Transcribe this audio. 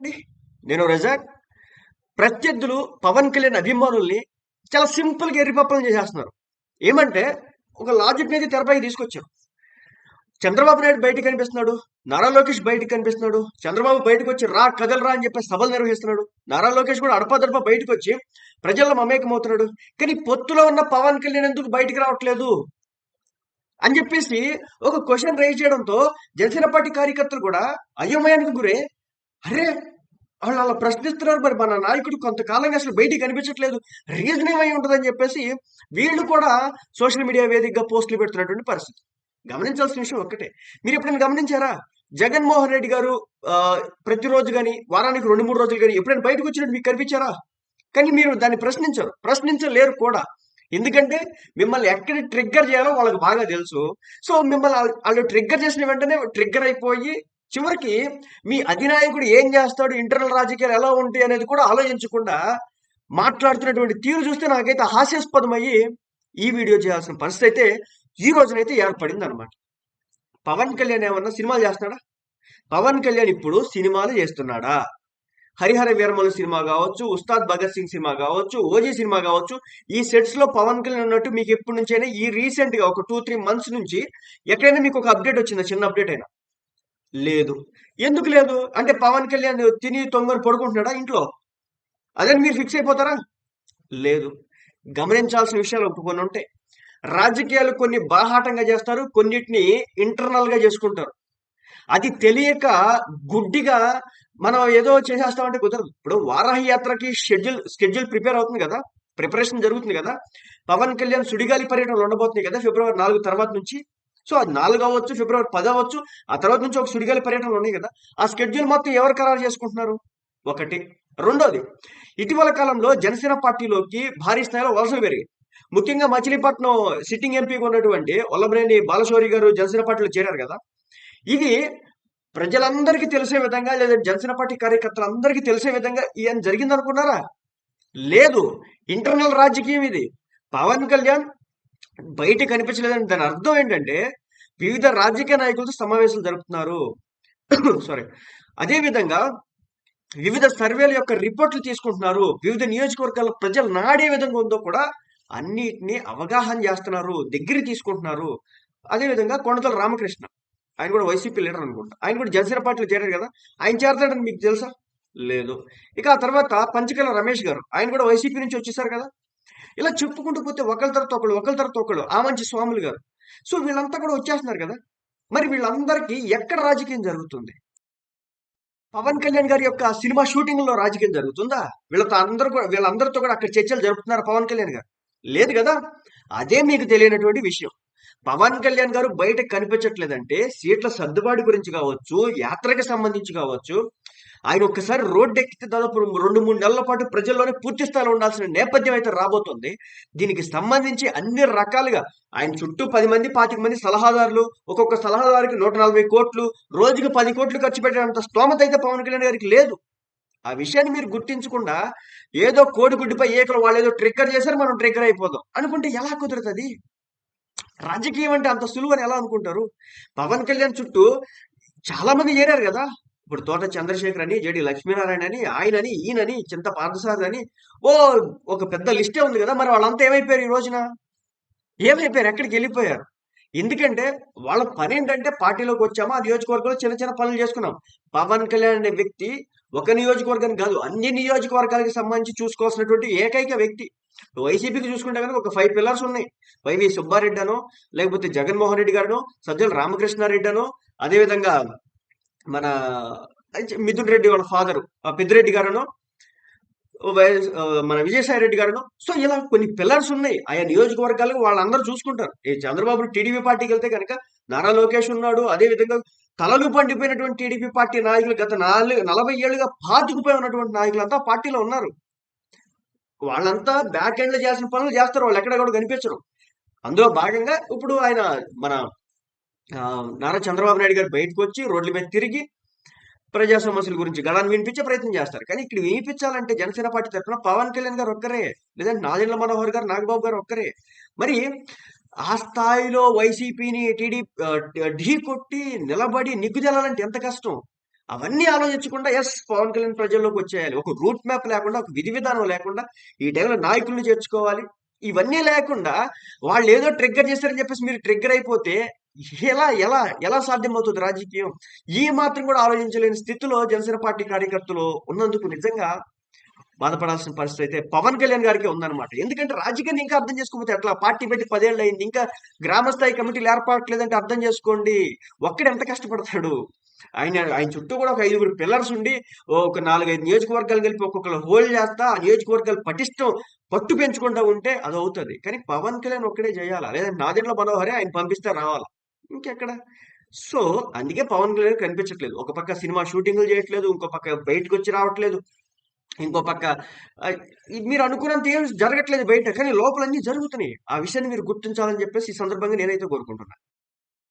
అండి. నేను రజాక్. ప్రత్యర్థులు పవన్ కళ్యాణ్ అభిమానుల్ని చాలా సింపుల్‌గా ఎర్రిపప్పలు చేసేస్తున్నారు. ఏమంటే ఒక లాజిక్‌నైతే తెరపైకి తీసుకొచ్చారు. చంద్రబాబు నాయుడు బయటికి కనిపిస్తున్నాడు. నారా లోకేష్ బయటికి కనిపిస్తున్నాడు. చంద్రబాబు బయటకొచ్చి రా కదలరా అని చెప్పి సభలు నిర్వహిస్తున్నాడు. నారా లోకేష్ కూడా అడపాదడపా బయటకొచ్చి ప్రజల్లో మమేకమవుతున్నాడు. కానీ పొత్తులో ఉన్న పవన్ కళ్యాణ్ ఎందుకు బయటికి రావట్లేదు? అని చెప్పేసి ఒక క్వశ్చన్ రైజ్ చేయడంతో జనసేన పార్టీ కార్యకర్తలు కూడా అయోమయానికి గురే అరే! వాళ్ళు అలా ప్రశ్నిస్తున్నారు మరి మన నాయకుడు కొంతకాలంగా అసలు బయటికి కనిపించట్లేదు. రీజన్ ఏమై ఉంటుందని చెప్పేసి వీళ్ళు కూడా సోషల్ మీడియా వేదికగా పోస్టులు పెడుతున్నటువంటి పరిస్థితి. గమనించాల్సిన విషయం ఒక్కటే. మీరు ఎప్పుడైనా గమనించారా? జగన్మోహన్ రెడ్డి గారు ప్రతిరోజు కానీ వారానికి 2, 3 రోజులు కానీ ఎప్పుడైనా బయటకొచ్చినట్టు మీకు కనిపించారా? కానీ మీరు దాన్ని ప్రశ్నించరు. ప్రశ్నించలేరు కూడా. ఎందుకంటే మిమ్మల్ని ఎక్కడ ట్రిగ్గర్ చేయాలో వాళ్ళకి బాగా తెలుసు. సో మిమ్మల్ని వాళ్ళు ట్రిగ్గర్ చేసిన వెంటనే ట్రిగ్గర్ అయిపోయి చివరికి మీ అధినాయకుడు ఏం చేస్తాడు? ఇంటర్నల్ రాజకీయాలు ఎలా ఉంటాయి అనేది కూడా ఆలోచించకుండా మాట్లాడుతున్నటువంటి తీరు చూస్తే నాకైతే హాస్యాస్పదమయ్యి ఈ వీడియో చేయాల్సిన పరిస్థితి అయితే ఈ రోజునైతే ఏర్పడిందనమాట. పవన్ కళ్యాణ్ ఏమన్నా సినిమాలు చేస్తున్నాడా? పవన్ కళ్యాణ్ ఇప్పుడు సినిమాలు చేస్తున్నాడా? 'హరిహర వీరమల సినిమా కావచ్చు 'ఉస్తాద్ భగత్ సింగ్' సినిమా కావచ్చు 'ఓజీ' సినిమా కావచ్చు ఈ సెట్స్‌లో పవన్ కళ్యాణ్ ఉన్నట్టు మీకు ఎప్పటి నుంచైనా ఈ రీసెంట్‌గా ఒక 2, 3 మంత్స్ నుంచి ఎక్కడైనా మీకు ఒక అప్డేట్ వచ్చిందా? చిన్న అప్డేట్ అయినా? లేదు. ఎందుకు లేదు? అంటే పవన్ కళ్యాణ్ తిని తొంగని పడుకుంటున్నాడా ఇంట్లో? అదే మీరు ఫిక్స్ అయిపోతారా? లేదు. గమనించాల్సిన విషయాలు కొన్ని ఉంటాయి. రాజకీయాలు కొన్ని బాహాటంగా చేస్తారు. కొన్నిటిని ఇంటర్నల్‌గా చేసుకుంటారు. అది తెలియక గుడ్డిగా మనం ఏదో చేసేస్తామంటే కుదరదు. ఇప్పుడు వారాహి యాత్రకి షెడ్యూల్ షెడ్యూల్ ప్రిపేర్ అవుతుంది కదా ప్రిపరేషన్ జరుగుతుంది కదా పవన్ కళ్యాణ్ సుడిగాలి పర్యటనలు ఉండబోతున్నాయి కదా! ఫిబ్రవరి నాలుగు తర్వాత నుంచి. సో అది నాలుగు అవ్వచ్చు, ఫిబ్రవరి 10 అవ్వచ్చు. ఆ తర్వాత నుంచి ఒక సుడిగాలి పర్యటనలు ఉన్నాయి కదా ఆ స్కెడ్యూల్ మొత్తం ఎవరు ఖరారు చేసుకుంటున్నారు? ఒకటి. రెండోది ఇటీవల కాలంలో జనసేన పార్టీలోకి భారీ స్థాయిలో వలసలు పెరిగాయి. ముఖ్యంగా మచిలీపట్నం సిట్టింగ్ ఎంపీగా ఉన్నటువంటి వల్లభనేని బాలశౌరి గారు జనసేన పార్టీలో చేరారు కదా ఇది ప్రజలందరికీ తెలిసే విధంగా లేదా జనసేన పార్టీ కార్యకర్తలందరికీ తెలిసే విధంగా ఈయన జరిగిందనుకున్నారా? లేదు. ఇంటర్నల్ రాజకీయం ఇది. పవన్ కళ్యాణ్ బయట కనిపించలేదని దాని అర్థం ఏంటంటే వివిధ రాజకీయ నాయకులతో సమావేశాలు జరుపుతున్నారు. సారీ. అదేవిధంగా వివిధ సర్వేల యొక్క రిపోర్ట్‌లు తీసుకుంటున్నారు. వివిధ నియోజకవర్గాల ప్రజలు నాడే విధంగా ఉందో కూడా అన్నిటిని అవగాహన చేస్తున్నారు. దగ్గర తీసుకుంటున్నారు. అదే విధంగా కొండతల రామకృష్ణ. ఆయన కూడా వైసీపీ లీడర్ అనుకుంటా. ఆయన కూడా జనసేన పార్టీలో చేరారు కదా ఆయన చేరతాడని మీకు తెలుసా? లేదు. ఇక ఆ తర్వాత పంచకల రమేష్ గారు. ఆయన కూడా వైసీపీ నుంచి వచ్చేసారు కదా! ఇలా చెప్పుకుంటూ పోతే ఒకళ్ళ తర్వాత ఒకళ్ళు, ఒకళ్ళ తర్వాత ఒకళ్ళు ఆ మంచి స్వాములు గారు. సో వీళ్ళంతా కూడా వచ్చేస్తున్నారు కదా మరి వీళ్ళందరికీ ఎక్కడ రాజకీయం జరుగుతుంది? పవన్ కళ్యాణ్ గారి యొక్క సినిమా షూటింగ్లో రాజకీయం జరుగుతుందా? వీళ్ళతో అందరూ కూడా వీళ్ళందరితో కూడా అక్కడ చర్చలు జరుపుతున్నారు పవన్ కళ్యాణ్ గారు? లేదు కదా అదే మీకు తెలియనటువంటి విషయం. పవన్ కళ్యాణ్ గారు బయట కనిపించట్లేదంటే సీట్ల సర్దుబాటు గురించి కావచ్చు, యాత్రకి సంబంధించి కావచ్చు, ఆయన ఒక్కసారి రోడ్డు ఎక్కితే దాదాపు 2, 3 నెలల పాటు ప్రజల్లోనే పూర్తి స్థాయిలో ఉండాల్సిన నేపథ్యం అయితే రాబోతుంది. దీనికి సంబంధించి అన్ని రకాలుగా ఆయన చుట్టూ పది మంది, 25 మంది సలహాదారులు, ఒక్కొక్క సలహాదారుకి 140,00,00,000 రోజుకి 10,00,00,000 ఖర్చు పెట్టడంత స్తోమత అయితే పవన్ కళ్యాణ్ గారికి లేదు. ఆ విషయాన్ని మీరు గుర్తించకుండా ఏదో కోడిగుడ్డిపై ఏకలు వాళ్ళు ఏదో ట్రిగ్గర్ చేశారు మనం ట్రిగ్గర్ అయిపోదాం అనుకుంటే ఎలా కుదురుతుంది రాజకీయం అంటే అంత సులువు అని ఎలా అనుకుంటారు? పవన్ కళ్యాణ్ చుట్టూ చాలా మంది చేరారు ఇప్పుడు తోట చంద్రశేఖర్ అని, జేడీ లక్ష్మీనారాయణ అని, ఆయనని, ఈయనని, చింత పార్థసారథి అని ఓ ఒక పెద్ద లిస్టే ఉంది కదా మరి వాళ్ళంతా ఏమైపోయారు ఈ రోజున? ఏమైపోయారు? ఎక్కడికి వెళ్ళిపోయారు ఎందుకంటే వాళ్ళ పనేంటంటే పార్టీలోకి వచ్చామా, ఆ నియోజకవర్గంలో చిన్న చిన్న పనులు చేసుకున్నాం. పవన్ కళ్యాణ్ అనే వ్యక్తి ఒక నియోజకవర్గానికి కాదు అన్ని నియోజకవర్గాలకి సంబంధించి చూసుకోవాల్సినటువంటి ఏకైక వ్యక్తి. వైసీపీకి చూసుకుంటే కనుక ఒక ఫైవ్ పిల్లర్స్ ఉన్నాయి. వైవి సుబ్బారెడ్డి అనో, లేకపోతే జగన్మోహన్ రెడ్డి గారనో, సజ్జల రామకృష్ణారెడ్డి అనో, అదే విధంగా మన మిథున్ రెడ్డి వాళ్ళ ఫాదర్ పెద్దిరెడ్డి గారనో, మన విజయసాయి రెడ్డి గారనో సో ఇలా కొన్ని పిల్లర్స్ ఉన్నాయి. ఆయా నియోజకవర్గాలకు వాళ్ళందరూ చూసుకుంటారు. ఈ చంద్రబాబు టీడీపీ పార్టీకెళ్తే కనుక నారా లోకేష్ ఉన్నాడు. అదే విధంగా తలలు పండిపోయినటువంటి టీడీపీ పార్టీ నాయకులు గత నాలుగు నలభై ఏళ్ళుగా పాతుకుపోయి ఉన్నటువంటి నాయకులంతా పార్టీలో ఉన్నారు. వాళ్ళంతా బ్యాక్ ఎండ్‌లో చేసిన పనులు చేస్తారు. వాళ్ళు ఎక్కడ కూడా కనిపించరు. అందులో భాగంగా ఇప్పుడు ఆయన మన నారా చంద్రబాబు నాయుడు గారు బయటకొచ్చి రోడ్ల మీద తిరిగి ప్రజా సమస్యల గురించి గళాన్ని వినిపించే ప్రయత్నం చేస్తారు. కానీ ఇక్కడ వినిపించాలంటే జనసేన పార్టీ తరఫున పవన్ కళ్యాణ్ గారు ఒక్కరే. లేదంటే నాదెండ్ల మనోహర్ గారు, నాగబాబు గారు ఒక్కరే. మరి ఆ స్థాయిలో వైసీపీని టీడీ ఢీ కొట్టి నిలబడి నిగ్గుదేలాలంటే ఎంత కష్టం? అవన్నీ ఆలోచించకుండా ఎస్ పవన్ కళ్యాణ్ ప్రజల్లోకి వచ్చేయాలి. ఒక రూట్ మ్యాప్ లేకుండా ఒక విధి విధానం లేకుండా ఈ టైంలో నాయకుల్ని చేర్చుకోవాలి. ఇవన్నీ లేకుండా వాళ్ళు ఏదో ట్రిగ్గర్ చేస్తారని చెప్పేసి మీరు ట్రిగ్గర్ అయిపోతే ఎలా ఎలా ఎలా సాధ్యమవుతుంది రాజకీయం? ఈ మాత్రం కూడా ఆలోచించలేని స్థితిలో జనసేన పార్టీ కార్యకర్తలు ఉన్నందుకు నిజంగా బాధపడాల్సిన పరిస్థితి అయితే పవన్ కళ్యాణ్ గారికి ఉందన్నమాట. ఎందుకంటే రాజకీయాన్ని ఇంకా అర్థం చేసుకోకపోతే ఎట్లా? పార్టీ పెట్టి పదేళ్ళు అయింది. ఇంకా గ్రామస్థాయి కమిటీలు ఏర్పడట్లేదంటే అర్థం చేసుకోండి. ఒక్కడు ఎంత కష్టపడతాడు? ఆయన ఆయన చుట్టూ కూడా ఒక ఐదుగురు పిల్లర్స్ ఉండి ఒక నాలుగైదు నియోజకవర్గాలు కలిపి ఒక్కొక్కరు హోల్డ్ చేస్తా ఆ నియోజకవర్గాలు పటిష్టం పట్టు పెంచుకుంటా ఉంటే అది అవుతుంది. కానీ పవన్ కళ్యాణ్ ఒక్కడే చేయాలా? లేదంటే నాదెండ్ల మనోహరే ఆయన పంపిస్తే రావాలా? ఇంకెక్కడ? సో అందుకే పవన్ కళ్యాణ్ కనిపించట్లేదు. ఒక పక్క సినిమా షూటింగ్లు చేయట్లేదు ఇంకో పక్క బయటకు వచ్చి రావట్లేదు ఇంకో పక్క ఇది మీరు అనుకున్నంత ఏం జరగట్లేదు బయట కానీ లోపలన్నీ జరుగుతున్నాయి. ఆ విషయాన్ని మీరు గుర్తించాలని చెప్పేసి ఈ సందర్భంగా నేనైతే కోరుకుంటున్నాను